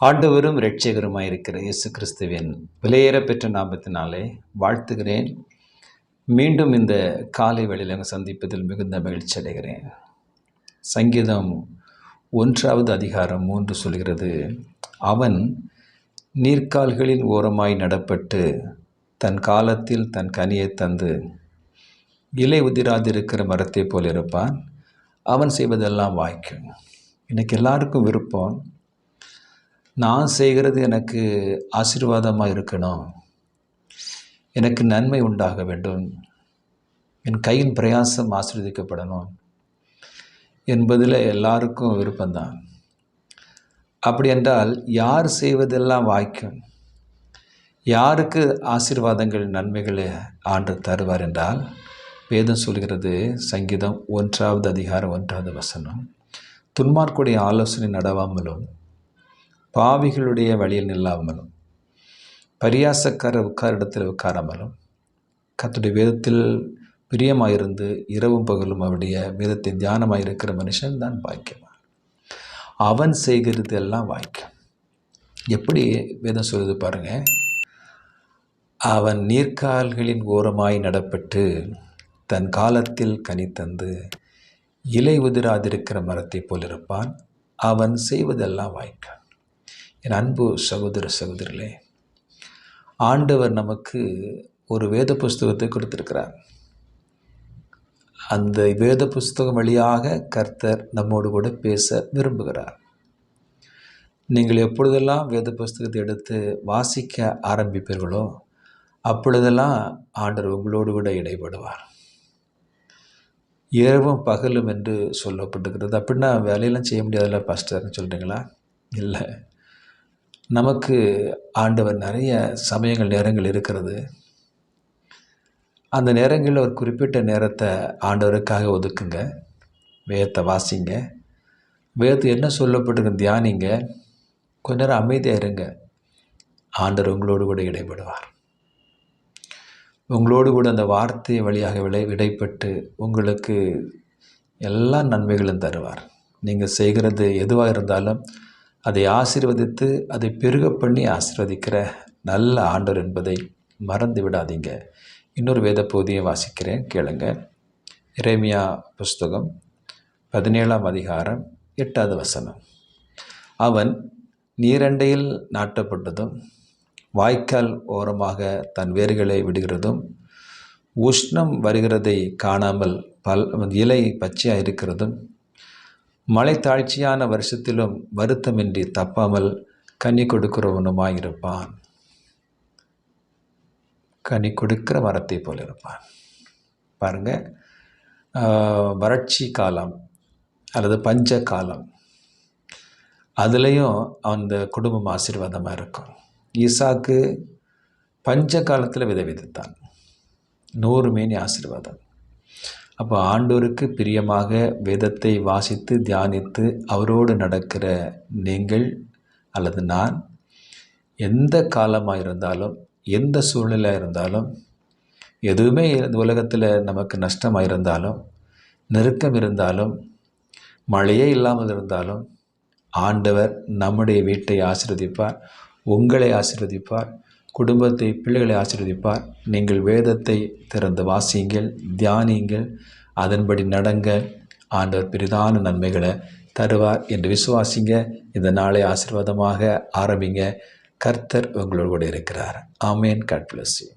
ஆண்டவரும் இரட்சகருமாய் இருக்கிற இயேசு கிறிஸ்துவின் விலையேற பெற்ற நாமத்தினாலே வாழ்த்துகிறேன். மீண்டும் இந்த காலை வேளையில் சந்திப்பதில் மிகுந்த மகிழ்ச்சி அடைகிறேன். சங்கீதம் ஒன்றாவது அதிகாரம் மூன்று சொல்கிறது அவன் நீர்க்கால்களின் ஓரமாய் நடப்பட்டு தன் காலத்தில் தன் கனியை தந்து இலை உதிராதிருக்கிற மரத்தைப் போல் இருப்பான். அவன் செய்வதெல்லாம் வாய்க்கும். இன்னைக்கு எல்லாருக்கும் விருப்பம் நான் செய்கிறது எனக்கு ஆசீர்வாதமாக இருக்கணும். எனக்கு நன்மை உண்டாக வேண்டும். என் கையின் பிரயாசம் ஆசீர்வதிக்கப்படணும் என்பதில் எல்லாருக்கும் விருப்பம்தான். அப்படி என்றால் யார் செய்வதெல்லாம் வாய்க்கும்? யாருக்கு ஆசீர்வாதங்கள் நன்மைகளை ஆண்டு தருவார் என்றால் வேதம் சொல்கிறது சங்கீதம் ஒன்றாவது அதிகாரம் ஒன்றாவது வசனம் துன்மார்க்குடைய ஆலோசனை நடவாமலும் பாவிகளுடைய வழியில் நில்லாமலும் பரியாசக்கார உட்கார இடத்தில் உட்காராமலும் கத்துடைய வேதத்தில் பிரியமாயிருந்து இரவும் பகலும் அவருடைய வேதத்தை தியானமாக இருக்கிற மனுஷன் தான் பாக்கியவான். அவன் செய்கிறது எல்லாம் வாய்க்கும். எப்படி வேதம் சொல்லுது பாருங்கள் அவன் நீர்க்கால்களின் ஓரமாய் நடப்பட்டு தன் காலத்தில் கனி தந்து இலை உதிராதிருக்கிற மரத்தை போலிருப்பான் அவன் செய்வதெல்லாம் வாய்க்கான் என் அன்பு சகோதர சகோதரிகளே ஆண்டவர் நமக்கு ஒரு வேத புஸ்தகத்தை கொடுத்துருக்கிறார். அந்த வேத புஸ்தகம் வழியாக கர்த்தர் நம்மோடு கூட பேச விரும்புகிறார். நீங்கள் எப்பொழுதெல்லாம் வேத புஸ்தகத்தை எடுத்து வாசிக்க ஆரம்பிப்பீர்களோ அப்பொழுதெல்லாம் ஆண்டவர் உங்களோடு கூட இடைப்படுவார் இரவும் பகலும் என்று சொல்லப்பட்டுக்கிறது அப்படின்னா வேலையெல்லாம் செய்ய முடியாதுல்ல பாஸ்டர்னு சொல்கிறீங்களா இல்லை. நமக்கு ஆண்டவர் நிறைய சமயங்கள் நேரங்கள் இருக்கிறது. அந்த நேரங்களில் ஒரு குறிப்பிட்ட நேரத்தை ஆண்டவருக்காக ஒதுக்குங்க. வேதத்தை வாசிங்க. வேதத்தை என்ன சொல்லப்பட்டிருக்கு தியானிங்க. கொஞ்ச நேரம் அமைதியாக இருங்க. ஆண்டவர் உங்களோடு கூட இடைப்படுவார் உங்களோடு கூட அந்த வார்த்தை வழியாக விளை விடைப்பட்டு உங்களுக்கு எல்லா நன்மைகளும் தருவார். நீங்கள் செய்கிறது எதுவாக இருந்தாலும் அதை ஆசீர்வதித்து அதை பெருக பண்ணி ஆசீர்வதிக்கிற நல்ல ஆண்டர் என்பதை மறந்து விடாதீங்க. இன்னொரு வேத பகுதியை வாசிக்கிறேன் கேளுங்க. இறைமையா புஸ்தகம் பதினேழாம் அதிகாரம் எட்டாவது வசனம். அவன் நீரண்டையில் நாட்டப்பட்டதும் வாய்க்கால் ஓரமாக தன் வேர்களை விடுகிறதும் உஷ்ணம் வருகிறதை காணாமல் பல் இலை பச்சையாக இருக்கிறதும் மழை தாழ்ச்சியான வருஷத்திலும் வருத்தமின்றி தப்பாமல் கனி கொடுக்கிறவனுமாயிருப்பான். கனி கொடுக்கிற மரத்தை போல் இருப்பான் பாருங்க வறட்சி காலம் அல்லது பஞ்ச காலம் அதுலேயும் அந்த குடும்பம் ஆசீர்வாதமாக இருக்கும். ஈசாக்கு பஞ்ச காலத்தில் விதை விதைத்தான் நூறு மேனி ஆசீர்வாதம். அப்போ ஆண்டோருக்கு பிரியமாக வேதத்தை வாசித்து தியானித்து அவரோடு நடக்கிற நீங்கள் அல்லது நான் எந்த காலமாக இருந்தாலும் எந்த சூழ்நிலையாக இருந்தாலும் எதுவுமே இந்த உலகத்தில் நமக்கு நஷ்டமாக இருந்தாலும் நெருக்கம் இருந்தாலும் மழையே இல்லாமல் இருந்தாலும் ஆண்டவர் நம்முடைய வீட்டை ஆசிர்வதிப்பார் உங்களை ஆசிர்வதிப்பார் குடும்பத்தை பிள்ளைகளை ஆசீர்வதிப்பார். நீங்கள் வேதத்தை திறந்து வாசியுங்கள் தியானியுங்கள் அதன்படி நடங்க. ஆண்டவர் பெரிதான நன்மைகளை தருவார் என்று விசுவாசிங்க. இந்த நாளை ஆசீர்வாதமாக ஆரம்பிங்க. கர்த்தர் உங்களோடு கூட இருக்கிறார். ஆமேன். God bless you